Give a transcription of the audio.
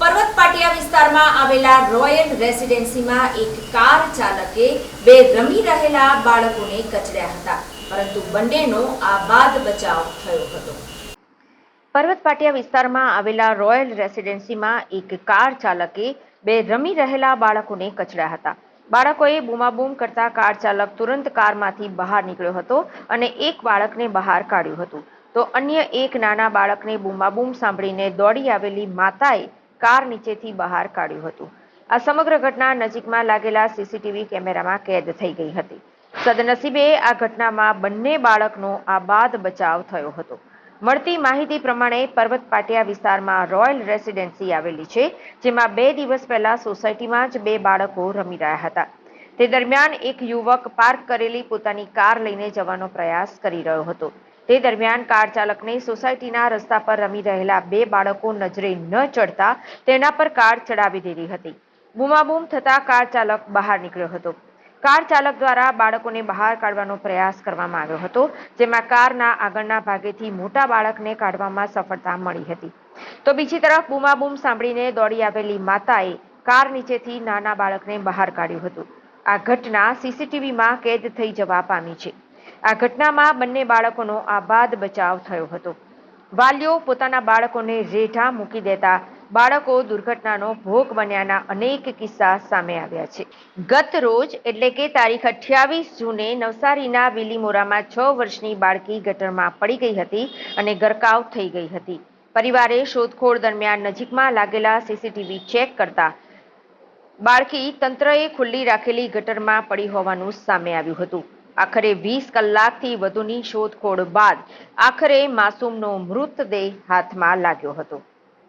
પર્વત પાટિયા વિસ્તારમાં આવેલા રોયલ રેસિડેન્સીમાં એક કાર ચાલકે બે રમી રહેલા બાળકોને કચડ્યા હતા. પરંતુ બંનેનો આ બાદ બચાવ થયો હતો. પર્વત પાટિયા વિસ્તારમાં આવેલા રોયલ રેસિડેન્સીમાં એક કાર ચાલકે બે રમી રહેલા બાળકોને કચડ્યા હતા. બાળકોએ બૂમાબૂમ કરતા કાર ચાલક તુરંત કારમાંથી બહાર નીકળ્યો હતો અને એક બાળકને બહાર કાઢ્યું હતું. તો અન્ય એક નાના બાળકને બૂમાબૂમ સાંભળીને દોડી આવેલી માતાએ કાર નીચેથી બહાર કાઢ્યું હતું. આ સમગ્ર ઘટના નજીકમાં લાગેલા સીસીટીવી કેમેરામાં કેદ થઈ ગઈ હતી. સદનસીબે આ ઘટનામાં બંને બાળકનો આ બાદ બચાવ થયો હતો. મળતી માહિતી પ્રમાણે પર્વત પાટિયા વિસ્તારમાં રોયલ રેસિડેન્સી આવેલી છે, જેમાં બે દિવસ પહેલા સોસાયટીમાં જ બે બાળકો રમી રહ્યા હતા. તે દરમિયાન એક યુવક પાર્ક કરેલી પોતાની કાર લઈને જવાનો પ્રયાસ કરી રહ્યો હતો. તે દરમિયાન કાર ચાલકને સોસાયટીના રસ્તા પર રમી રહેલા બે બાળકો નજરે ન ચડતા તેના પર કાર ચડાવી દીધી હતી. બૂમાબૂમ થતા કાર ચાલક બહાર નીકળ્યો હતો. કાર ચાલક દ્વારા બાળકોને બહાર કાઢવાનો પ્રયાસ કરવામાં આવ્યો હતો, જેમાં કારના આગળના ભાગેથી મોટા બાળકને કાઢવામાં સફળતા મળી હતી. તો બીજી તરફ બૂમાબૂમ સાંભળીને દોડી આવેલી માતાએ કાર નીચેથી નાના બાળકને બહાર કાઢ્યું હતું. આ ઘટના સીસીટીવીમાં કેદ થઈ જવા પામી છે. આ ઘટનામાં બંને બાળકોનો આબાદ બચાવ થયો હતો. વાલીઓ પોતાના બાળકોને રેઢા મૂકી દેતા બાળકો દુર્ઘટનાનો ભોગ બન્યાના અનેક કિસ્સા સામે આવ્યા છે. ગત રોજ, એટલે કે તારીખ અઠ્યાવીસ જૂને, નવસારીના વિલીમોરામાં છ વર્ષની બાળકી ગટરમાં પડી ગઈ હતી અને ગરકાવ થઈ ગઈ હતી. પરિવારે શોધખોળ દરમિયાન નજીકમાં લાગેલા સીસીટીવી ચેક કરતા બાળકી તંત્રએ ખુલ્લી રાખેલી ગટરમાં પડી હોવાનું સામે આવ્યું હતું. આખરે વીસ કલાકથી વધુની શોધખોળ બાદ આખરે માસૂમનો મૃતદેહ હાથમાં લાગ્યો હતો.